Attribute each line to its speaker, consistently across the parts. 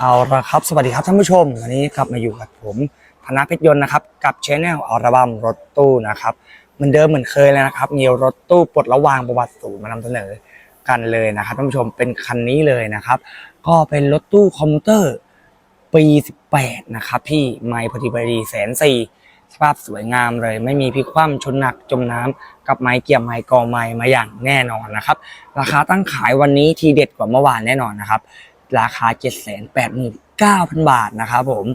Speaker 1: เอาละครับสวัสดีครับท่านผู้ชมวันนี้กลับมาอยู่กับผมธนาเพชรยนต์นะครับกับชแนลอัลบั้มรถตู้นะครับเหมือนเดิมเหมือนเคยเลยนะครับมีรถตู้ปลดระวางประวัติศูนย์มานำเสนอกันเลยนะครับท่านผู้ชมเป็นคันนี้เลยนะครับ ก็เป็นรถตู้คอมพิวเตอร์ปี18นะครับพี่ไม่พอดีพอดีแสนสี่สภาพสวยงามเลย ไม่มีพิคว่ำชนหนักจมน้ำกับไม้เกี่ยมไม้กอไม้มาอย่างแน่นอนนะครับ ราคาตั้งขายวันนี้ทีเด็ดกว่าเมื่อวานแน่นอนนะครับ ราคา 789,000 บาทนะครับผม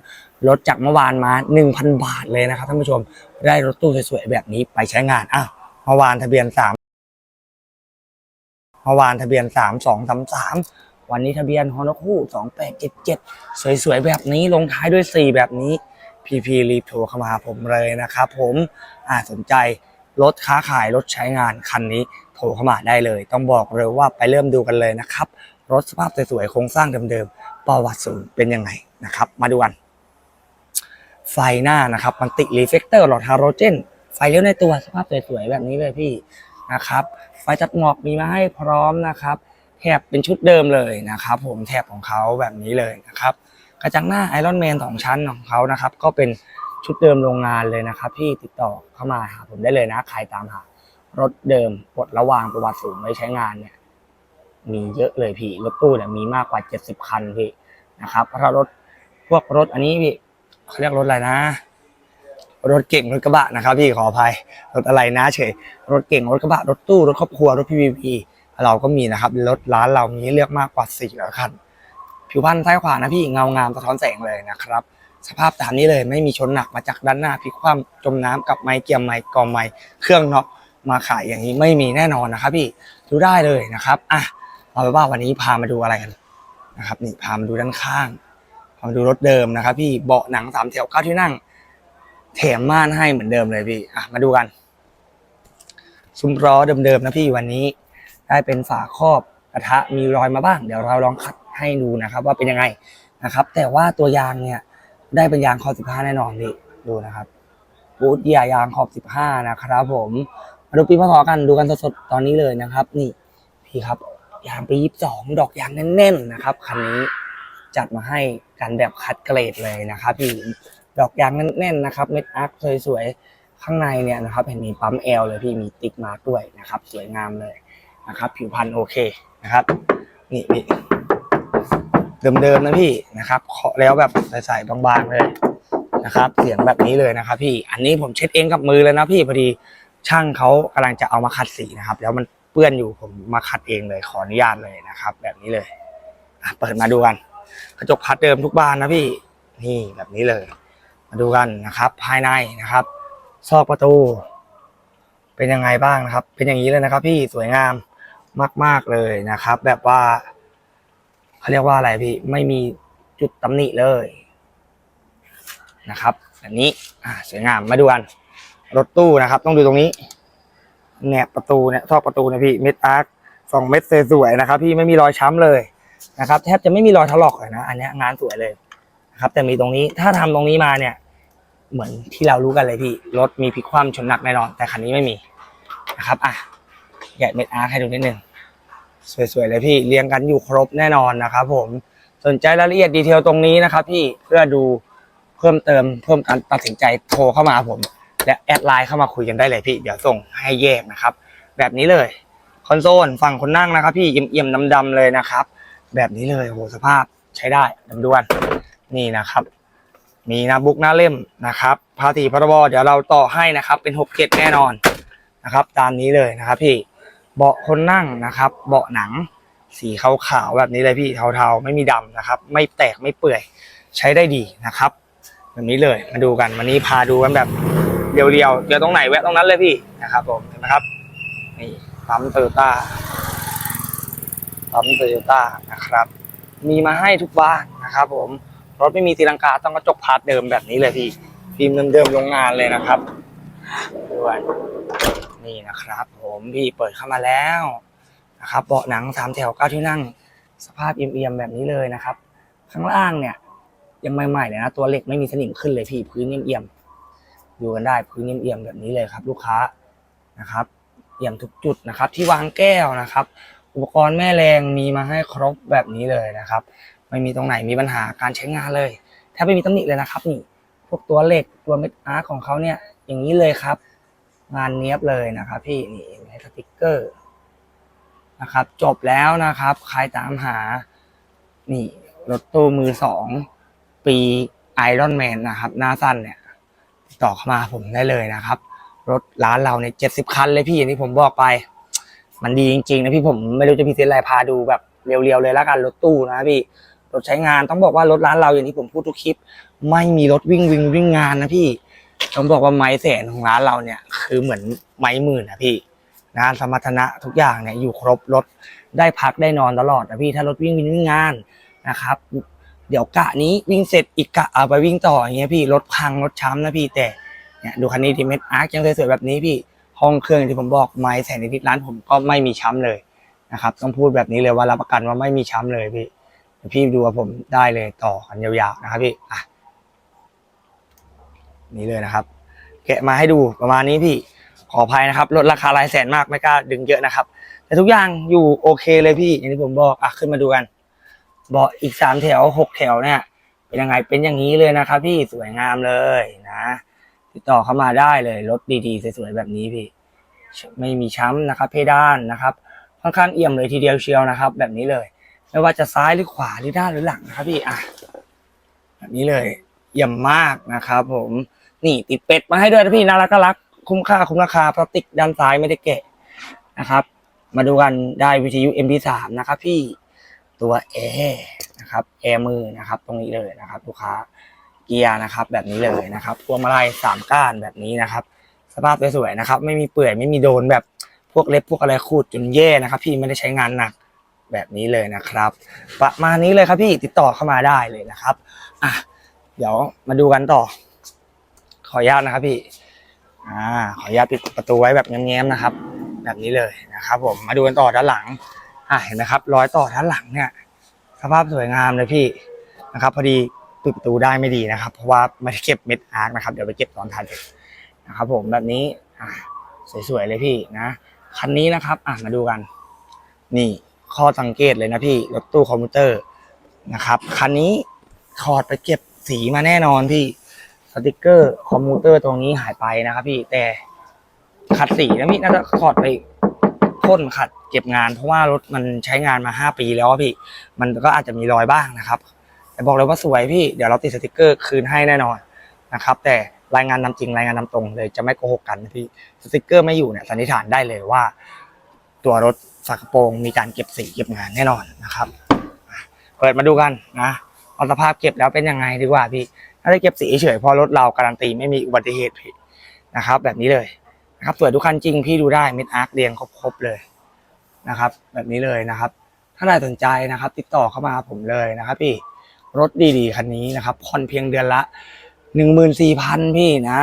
Speaker 1: ลดจากเมื่อวานมา 1,000 บาทเลยนะครับท่านผู้ชมได้รถตู้สวยๆแบบนี้ไปใช้งานอ้าวเมื่อวานทะเบียน 3เมื่อวานทะเบียน 3233 วันนี้ทะเบียนฮอนคู่ 2877 สวยๆ แบบนี้ลงท้ายด้วย 4 แบบนี้ พีพีรีบโทรเข้ามาหาผมเลยนะครับผมอ่าสนใจรถค้าขายรถใช้งานคันนี้โทรเข้ามาได้เลย ต้องบอกเลยว่าไปเริ่มดูกันเลยนะครับ รถสภาพสวยๆโครงสร้างเดิมๆประวัติศูนย์เป็นยังไงนะครับ มาดูกัน ไฟหน้านะครับมันติรีเฟกเตอร์หลอดฮาโลเจน ไฟเลี้ยวในตัวสภาพสวยๆแบบนี้เลยพี่นะครับ ไฟจัดหมอกมีมาให้พร้อมนะครับแถบเป็นชุดเดิมเลยนะครับ ผมแถบของเขาแบบนี้เลยนะครับ กระจังหน้าไอรอนแมนสองชั้นของเขานะครับ ก็เป็นชุดเดิมโรงงานเลยนะครับ พี่ติดต่อเข้ามาหาผมได้เลยนะ ใครตามหารถเดิมปลดระวางประวัติศูนย์ไว้ใช้งานเนี่ย มีเยอะเลยพี่รถตู้เนี่ยมีมากกว่า70คันพี่นะครับถ้ารถพวกรถอันนี้พี่เขาเรียกรถอะไรนะ รถเก่งรถกระบะนะครับ พี่ขออภัยรถอะไรนะเฉยรถเก่งรถกระบะรถตู้รถครอบครัวรถพีวีพีเราก็มีนะครับรถร้านเรามีเลือกมากกว่า400คัน ผิวพรรณซ้ายขวานะพี่เงางามสะท้อนแสงเลยนะครับ สภาพตามนี้เลยไม่มีชนหนักมาจากด้านหน้าพลิกคว่ำจมน้ำกับไม้เกียมไม้กอไม้เครื่องน็อกมาขายอย่างนี้ไม่มีแน่นอนนะครับพี่ดูได้เลยนะครับอะ เอาเป็นว่าวันนี้พามาดูอะไรกันนะครับนี่พามาดูด้านข้างพามาดูรถเดิมนะครับ พี่เบาะหนังสามแถวเก้าที่นั่ง แถมม่านให้เหมือนเดิมเลยพี่อะมาดูกันซุ้มล้อเดิมๆนะพี่วันนี้ ได้เป็นฝาครอบกระทะมีรอยมาบ้าง เดี๋ยวเราลองขัดให้ดูนะครับ ว่าเป็นยังไงนะครับ แต่ว่าตัวยางเนี่ย ได้เป็นยางขอบ15แน่นอนพี่ดูนะครับบูทเยียยางขอบ15นะครับ ผมมาดูปีพศกันดูกันสดๆตอนนี้เลยนะครับ นี่พี่ครับ ยางปี22ดอกยางแน่นๆนะครับคันนี้จัดมาให้กันแบบคัดเกรดเลยนะครับพี่ดอกยางแน่นๆนะครับเม็ดอาร์คสวยๆข้างในเนี่ยนะครับเห็นมีปั๊มแอลเลยพี่มีติ๊กมาร์กด้วยนะครับ สวยงามเลยนะครับ ผิวพรรณโอเคนะครับนี่พี่เดิมๆนะพี่นะครับเคาะแล้วแบบใสๆบางๆเลยนะครับ เสียงแบบนี้เลยนะครับ พี่อันนี้ผมเช็ดเองกับมือเลยนะพี่พอดีช่างเขากำลังจะเอามาขัดสีนะครับ แล้วมัน เปื้อนอยู่ผมมาขัดเองเลยขออนุญาตเลยนะครับ แบบนี้เลยเปิดมาดูกัน กระจกพัดเดิมทุกบานนะพี่นี่แบบนี้เลย มาดูกันนะครับ ภายในนะครับซอกประตู เป็นยังไงบ้างนะครับ เป็นอย่างนี้เลยนะครับ พี่สวยงามมาก ๆเลยนะครับ แบบว่าเขาเรียกว่าอะไรพี่ไม่มีจุดตำหนิเลยนะครับแบบนี้สวยงามมาดูกันรถตู้นะครับ ต้องดูตรงนี้ แหนบประตูเนี่ยซอกประตูนะพี่เม็ดอาร์คสองเม็ดสวยๆนะครับ พี่ไม่มีรอยช้ำเลยนะครับแทบจะไม่มีรอยถลอกเลยนะอันนี้งานสวยเลยนะครับ แต่มีตรงนี้ถ้าทำตรงนี้มาเนี่ย เหมือนที่เรารู้กันเลยพี่รถมีพลิกคว่ำชนหนักแน่นอน แต่คันนี้ไม่มีนะครับอะแกะเม็ดอาร์คให้ดูนิดนึงสวยๆเลยพี่เรียงกันอยู่ครบแน่นอนนะครับผมสนใจรายละเอียดดีเทลตรงนี้นะครับ พี่เพื่อดูเพิ่มเติมเพิ่มการตัดสินใจโทรเข้ามาผม และแอดไลน์เข้ามาคุยกันได้เลยพี่ เดี๋ยวส่งให้แยกนะครับ แบบนี้เลยคอนโซลฝั่งคนนั่งนะครับพี่เอี่ยมๆดำๆเลยนะครับ แบบนี้เลยโอ้โหสภาพใช้ได้ดำดวนนี่นะครับ มีหน้าบุ๊กหน้าเล่มนะครับภาษีพรบเดี๋ยวเราต่อให้นะครับ เป็นหกเจ็ดแน่นอนนะครับ ตามนี้เลยนะครับพี่เบาะคนนั่งนะครับ เบาะหนังสีขาวๆแบบนี้เลยพี่เทาๆ ไม่มีดำนะครับ ไม่แตกไม่เปื่อยใช้ได้ดีนะครับ แบบนี้เลยมาดูกันวันนี้พาดูกันแบบ เรียวๆเดี๋ยวตรงไหนแวะตรงนั้นเลยพี่นะครับผมเห็นไหมครับนี่ปั๊มโตโยต้าปั๊มโตโยต้านะครับ มีมาให้ทุกบ้านนะครับ ผมรถไม่มีตีลังกาต้องกระจกพาร์ทเดิมแบบนี้เลยพี่ฟิล์มเดิมๆโรงงานเลยนะครับด้วยนี่นะครับ ผมพี่เปิดเข้ามาแล้วนะครับเบาะหนังสามแถวเก้าที่นั่ง สภาพเอียมๆแบบนี้เลยนะครับ ข้างล่างเนี่ยยังใหม่ๆเลยนะตัวเหล็กไม่มีสนิมขึ้นเลยพี่พื้นเอี่ยมๆ ดูกันได้พื้นเอี่ยมๆแบบนี้เลยครับ ลูกค้านะครับเอี่ยมทุกจุดนะครับ ที่วางแก้วนะครับ อุปกรณ์แม่แรงมีมาให้ครบแบบนี้เลยนะครับ ไม่มีตรงไหนมีปัญหาการใช้งานเลยแทบไม่มีตำหนิเลยนะครับนี่พวกตัวเหล็กตัวเม็ดอาร์ตของเขาเนี่ยอย่างนี้เลยครับ งานเนี้ยบเลยนะครับ พี่นี่ให้สติกเกอร์นะครับ จบแล้วนะครับ ใครตามหา นี่รถตู้มือสองปีไอรอนแมนนะครับหน้าสั้นเนี่ย ติดต่อเข้ามาผมได้เลยนะครับ รถร้านเราเนี่ยเจ็ดสิบคันเลยพี่อย่างที่ผมบอกไป มันดีจริงๆนะพี่ผมไม่รู้จะพรีเซนต์อะไรพาดูแบบเรียวๆเลยแล้วกันรถตู้นะพี่รถใช้งานต้องบอกว่ารถร้านเราอย่างที่ผมพูดทุกคลิป ไม่มีรถวิ่งวิ่งวิ่งงานนะพี่ต้องบอกว่าไม้แสนของร้านเราเนี่ย คือเหมือนไม้หมื่นนะพี่งานสมรรถนะทุกอย่างเนี่ยอยู่ครบรถได้พักได้นอนตลอดนะพี่ถ้ารถวิ่งวิ่งวิ่งงานนะครับ เดี๋ยวกะนี้วิ่งเสร็จอีกกะเอาไปวิ่งต่ออย่างเงี้ยพี่รถพังรถช้ำนะพี่แต่เนี่ยดูคันนี้ทีเม็ดอาร์คยังสวยๆแบบนี้พี่ห้องเครื่องอย่างที่ผมบอกไม้แสนนิดร้านผมก็ไม่มีช้ำเลยนะครับ ต้องพูดแบบนี้เลยว่ารับประกันว่าไม่มีช้ำเลยพี่พี่ดูว่าผมได้เลยต่อกันยาวๆนะครับพี่อะนี่เลยนะครับ แกะมาให้ดูประมาณนี้พี่ขออภัยนะครับลดราคาหลายแสนมากไม่กล้าดึงเยอะนะครับ แต่ทุกอย่างอยู่โอเคเลยพี่อย่างที่ผมบอกอะขึ้นมาดูกัน เบาะอีกสามแถวหกแถวเนี่ย เป็นยังไงเป็นอย่างนี้เลยนะครับพี่สวยงามเลยนะ ติดต่อเข้ามาได้เลยรถดีๆสวยๆแบบนี้พี่ ไม่มีช้ำนะครับ เพดานนะครับ ค่อนข้างเอี่ยมเลยทีเดียวเชียวนะครับ แบบนี้เลย ไม่ว่าจะซ้ายหรือขวาหรือด้านหรือหลังนะครับพี่อะแบบนี้เลยเยี่ยมมากนะครับผมนี่ติดเป็ดมาให้ด้วยนะพี่น่ารักก็รักคุ้มค่าคุ้มราคาพลาสติกด้านซ้ายไม่ได้แกะนะครับ มาดูกันได้วิทยุ MP3 นะครับพี่ ตัวแอร์นะครับแอร์มือนะครับ ตรงนี้เลยนะครับ ลูกค้าเกียร์นะครับ แบบนี้เลยนะครับพวงมาลัยสามก้านแบบนี้นะครับ สภาพสวยๆนะครับ ไม่มีเปื่อยไม่มีโดนแบบพวกเล็บพวกอะไรขูดจนแย่นะครับ พี่ไม่ได้ใช้งานหนักแบบนี้เลยนะครับ ประมาณนี้เลยครับพี่ติดต่อเข้ามาได้เลยนะครับอะเดี๋ยวมาดูกันต่อ ขออนุญาตนะครับพี่อ่าขออนุญาตปิดประตูไว้แบบแง้มๆนะครับ แบบนี้เลยนะครับ ผมมาดูกันต่อด้านหลัง อ่าเห็นไหมครับรอยต่อด้านหลังเนี่ย สภาพสวยงามเลยพี่นะครับ พอดีปิดประตูได้ไม่ดีนะครับ เพราะว่าไม่ได้เก็บเม็ดอาร์คนะครับเดี๋ยวไปเก็บตอนทันเสร็จนะครับ ผมแบบนี้อ่าสวยๆเลยพี่นะคันนี้นะครับอ่ามาดูกัน นี่ข้อสังเกตเลยนะพี่รถตู้คอมพิวเตอร์นะครับคันนี้ถอดไปเก็บสีมาแน่นอนพี่สติกเกอร์คอมพิวเตอร์ตรงนี้หายไปนะครับ พี่แต่ขัดสีนะพี่น่าจะถอดไป พ่นขัดเก็บงาน เพราะว่ารถมันใช้งานมาห้าปีแล้วพี่ มันก็อาจจะมีรอยบ้างนะครับ แต่บอกเลยว่าสวยพี่เดี๋ยวเราติดสติกเกอร์คืนให้แน่นอนนะครับ แต่รายงานนำจริงรายงานนำตรงเลยจะไม่โกหกกันพี่สติกเกอร์ไม่อยู่เนี่ยสันนิษฐานได้เลยว่า ตัวรถฝากระโปรงมีการเก็บสีเก็บงานแน่นอนนะครับ เปิดมาดูกันนะเอาสภาพเก็บแล้วเป็นยังไงดีกว่าพี่ถ้าได้เก็บสีเฉยพราะรถเราการันตีไม่มีอุบัติเหตุพี่นะครับ แบบนี้เลย นะครับสวยทุกคันจริงพี่ดูได้เม็ดอาร์คเรียงครบๆเลยนะครับ แบบนี้เลยนะครับ ถ้าใครสนใจนะครับ ติดต่อเข้ามาหาผมเลยนะครับ พี่รถดีๆคันนี้นะครับผ่อนเพียงเดือนละหนึ่งหมื่นสี่พันพี่นะ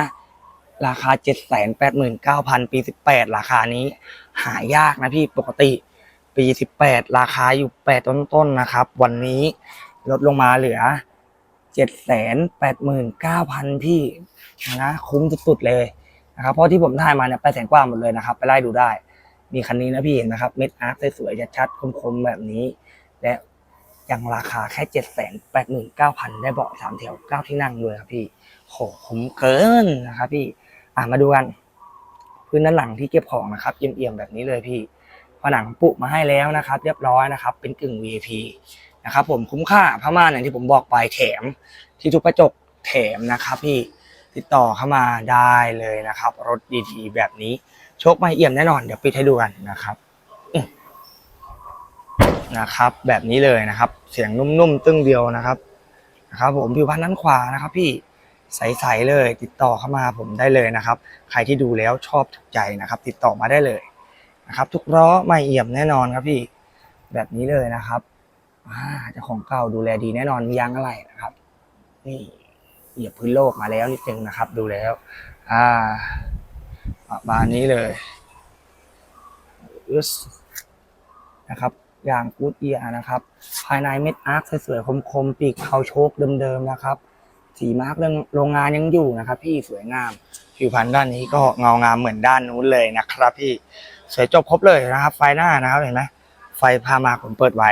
Speaker 1: ราคาเจ็ดแสนแปดหมื่นเก้าพันปีสิบแปดราคานี้ หายากนะพี่ปกติ ปีสิบแปดราคาอยู่แปดต้นๆนะครับ วันนี้ลดลงมาเหลือเจ็ดแสนแปดหมื่นเก้าพันพี่นะคุ้มสุดๆเลย นะครับเพราะที่ผมถ่ายมาเนี่ยแปดแสนกว่าหมดเลยนะครับ ไปไล่ดูได้ มีคันนี้นะพี่เห็นนะครับเม็ดอาร์คสวยๆชัดๆคมๆแบบนี้ และยังราคาแค่เจ็ดแสนแปดหมื่นเก้าพันได้เบาะสามแถวเก้าที่นั่งด้วยครับพี่โหคุ้มเกินนะครับพี่อะมาดูกัน พื้นด้านหลังที่เก็บของนะครับเอี่ยมๆแบบนี้เลยพี่ผนังปุมาให้แล้วนะครับ เรียบร้อยนะครับ เป็นกึ่ง VIP นะครับผมคุ้มค่าผ้าม่านอย่างที่ผมบอกไปแถมที่ทุกกระจกแถมนะครับพี่ ติดต่อเข้ามาได้เลยนะครับ รถดีๆแบบนี้ โชคไม่เอี่ยมแน่นอน เดี๋ยวปิดให้ดูกันนะครับนะครับ แบบนี้เลยนะครับ เสียงนุ่มๆตึ้งเดียวนะครับนะครับผมผิวพรรณด้านขวานะครับพี่ใสๆเลย ติดต่อเข้ามาผมได้เลยนะครับ ใครที่ดูแล้วชอบถูกใจนะครับ ติดต่อมาได้เลยนะครับ ทุกล้อไม่เอี่ยมแน่นอนครับพี่แบบนี้เลยนะครับอ่าเจ้าของเก่าดูแลดีแน่นอนมียางอะไรนะครับ นี่ เหยียบพื้นโลกมาแล้วนิดนึงนะครับ ดูแล้ว อ่าประมาณนี้เลยอึสนะครับอย่างกูดเอียนะครับ ภายในเม็ดอาร์คสวยๆคมๆ ปีกเขาโชคเดิมๆนะครับ สีมาร์กเรื่องโรงงานยังอยู่นะครับ พี่สวยงาม ผิวพรรณด้านนี้ก็เงางามเหมือนด้านนู้นเลยนะครับ พี่สวยจบครบเลยนะครับ ไฟหน้านะครับเห็นไหมไฟพามาผมเปิดไว้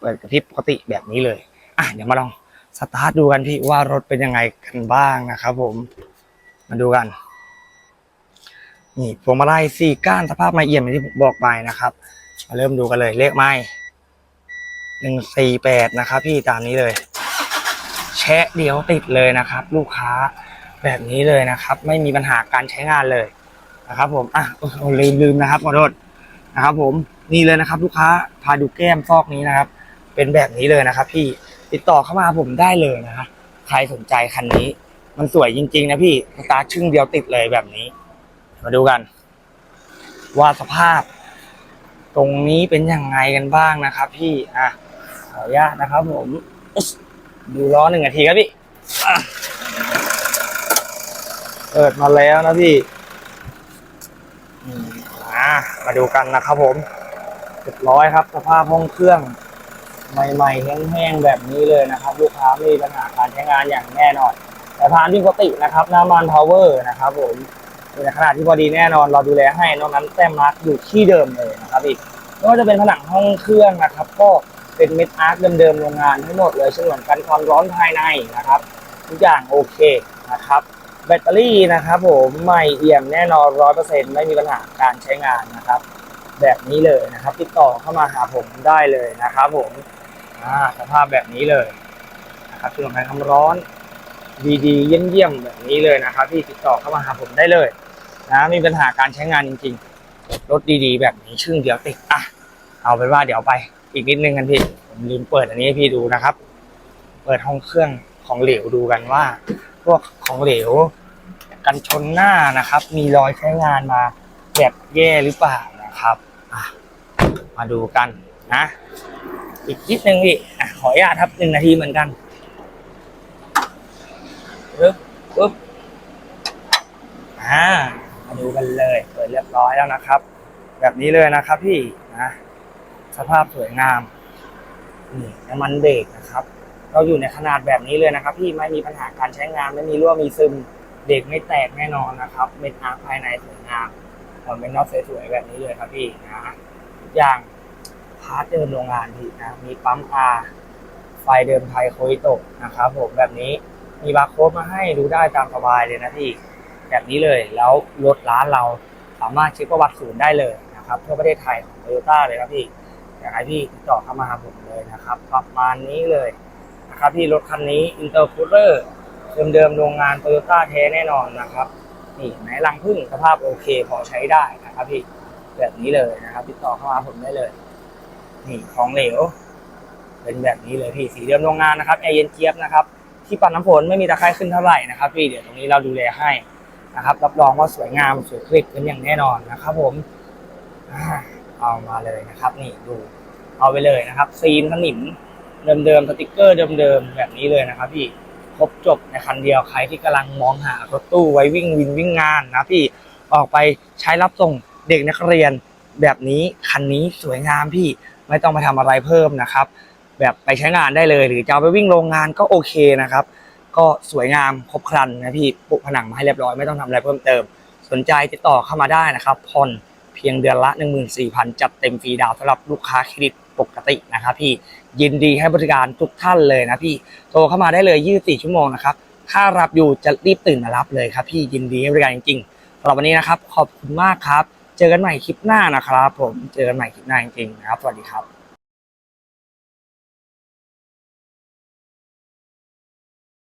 Speaker 1: เปิดกระพริบปกติแบบนี้เลย อะเดี๋ยวมาลอง สตาร์ทดูกันพี่ว่ารถเป็นยังไงกันบ้างนะครับผมมาดูกันนี่พวงมาลัยสี่ก้านสภาพไม่เอี่ยมอย่างที่ผมบอกไปนะครับ มาเริ่มดูกันเลยเลขไม้หนึ่งสี่แปดนะครับ พี่ตามนี้เลย แชะเดียวติดเลยนะครับ ลูกค้าแบบนี้เลยนะครับ ไม่มีปัญหาการใช้งานเลยนะครับ ผมอะลืมลืมนะครับขอโทษนะครับ ผมนี่เลยนะครับ ลูกค้าพาดูแก้มซอกนี้นะครับ เป็นแบบนี้เลยนะครับ พี่ ติดต่อเข้ามาผมได้เลยนะครับใครสนใจคันนี้ มันสวยจริง ๆ นะพี่สตาร์ทชึ่งเดียวติดเลยแบบนี้ มาดูกัน ว่าสภาพ ตรงนี้เป็นยังไงกันบ้างนะครับ พี่อะขออนุญาตนะครับ ผมดูล้อหนึ่งนาทีครับพี่เปิดมาแล้วนะพี่มอะมาดูกันนะครับผมเรียบร้อยครับ สภาพห้องเครื่อง ใหม่ๆแห้งๆแบบนี้เลยนะครับ ลูกค้าไม่มีปัญหาการใช้งานอย่างแน่นอน แต่พานที่ปกตินะครับน้ำมันพาวเวอร์นะครับผมในขนาดที่พอดีแน่นอนเราดูแลให้นอกนั้นแต้มมาร์กอยู่ที่เดิมเลยนะครับอีกไม่ว่าจะเป็นผนังห้องเครื่องนะครับ ก็เป็นเม็ดอาร์คเดิมๆโรงงานทั้งหมดเลยเช่นเหมือนกันความร้อนภายในนะครับ ทุกอย่างโอเคนะครับ แบตเตอรี่นะครับผมใหม่เอี่ยมแน่นอนร้อยเปอร์เซ็นต์ไม่มีปัญหาการใช้งานนะครับ แบบนี้เลยนะครับ ติดต่อเข้ามาหาผมได้เลยนะครับผมสภาพแบบนี้เลยนะครับช่วงการความร้อนดีๆเยี่ยมๆแบบนี้เลยนะครับที่ติดต่อเข้ามาหาผมได้เลยนะมีปัญหาการใช้งานจริงๆรถดีๆ แบบนี้ชึ่งเดียวติดอะเอาเป็นว่าเดี๋ยวไปอีกนิดนึงกันพี่ผมลืมเปิดอันนี้ให้พี่ดูนะครับ เปิดห้องเครื่องของเหลวดูกันว่า พวกของเหลว กันชนหน้านะครับ มีรอยใช้งานมาแบบแย่หรือเปล่า นะครับมาดูกันนะ อีกนิดนึงพี่ขออนุญาตครับหนึ่งนาทีเหมือนกันปึ๊บปึ๊บอ่ามาดูกันเลย เปิดเรียบร้อยแล้วนะครับ แบบนี้เลยนะครับพี่นะสภาพสวยงามนี่น้ำมันเบรกนะครับ เราอยู่ในขนาดแบบนี้เลยนะครับ พี่ไม่มีปัญหาการใช้งานไม่มีรั่วมีซึมเด็กไม่แตกแน่นอนนะครับเม็ดอาร์คภายในสวยงาม เหมือนเป็นน็อตสวยๆแบบนี้เลยครับพี่นะทุกอย่างพาร์ทเดิมโรงงานพี่นะมีปั๊มอาไฟเดิมไทยโคอิโตะนะครับผมแบบนี้มีบาร์โค้ดมาให้ดูได้ตามสบายเลยนะพี่แบบนี้เลยแล้วรถร้านเราสามารถเช็คประวัติศูนย์ได้เลยนะครับทั่วประเทศไทยของโตโยต้าเลยครับพี่อยากให้พี่ติดต่อเข้ามาหาผมเลยนะครับ ประมาณนี้เลยนะครับพี่รถคันนี้อินเตอร์คูลเลอร์เดิมๆโรงงานโตโยต้าแท้แน่นอนนะครับ นี่ไหนรังพึ่งสภาพโอเคพอใช้ได้นะครับพี่แบบนี้เลยนะครับติดต่อเข้ามาผมได้เลย นี่ของเหลว เป็นแบบนี้เลยพี่สีเดิมโรงงานนะครับแอร์เย็นเจี๊ยบนะครับที่ปัดน้ำฝนไม่มีตะไคร้ขึ้นเท่าไหร่นะครับพี่เดี๋ยวตรงนี้เราดูแลให้นะครับรับรองว่าสวยงามสวยคลิกเป็นอย่างแน่นอนนะครับ ผมอเอามาเลยนะครับ นี่ดูเอาไปเลยนะครับซีนสนิมเดิมๆสติกเกอร์เดิมๆแบบนี้เลยนะครับพี่ ครบจบในคันเดียวใครที่กำลังมองหารถตู้ไว้วิ่งวินวิ่งงานนะพี่ออกไปใช้รับส่งเด็กนักเรียนแบบนี้คันนี้สวยงามพี่ไม่ต้องไปทำอะไรเพิ่มนะครับ แบบไปใช้งานได้เลยหรือจะเอาไปวิ่งโรงงานก็โอเคนะครับ ก็สวยงามครบครันนะพี่ปุผนังมาให้เรียบร้อยไม่ต้องทำอะไรเพิ่มเติม สนใจติดต่อเข้ามาได้นะครับผ่อนเพียงเดือนละ 14,000 จัดเต็มฟรีดาวสำหรับลูกค้าเครดิต ปกตินะครับพี่ยินดีให้บริการทุกท่านเลยนะพี่โทรเข้ามาได้เลย 24 ชั่วโมงนะครับถ้ารับอยู่จะรีบตื่นมารับเลยครับพี่ยินดีให้บริการจริงๆสำหรับวันนี้นะครับ ขอบคุณมากครับ เจอกันใหม่คลิปหน้านะครับ ผมเจอกันใหม่คลิปหน้าจริงๆนะครับสวัสดีครับ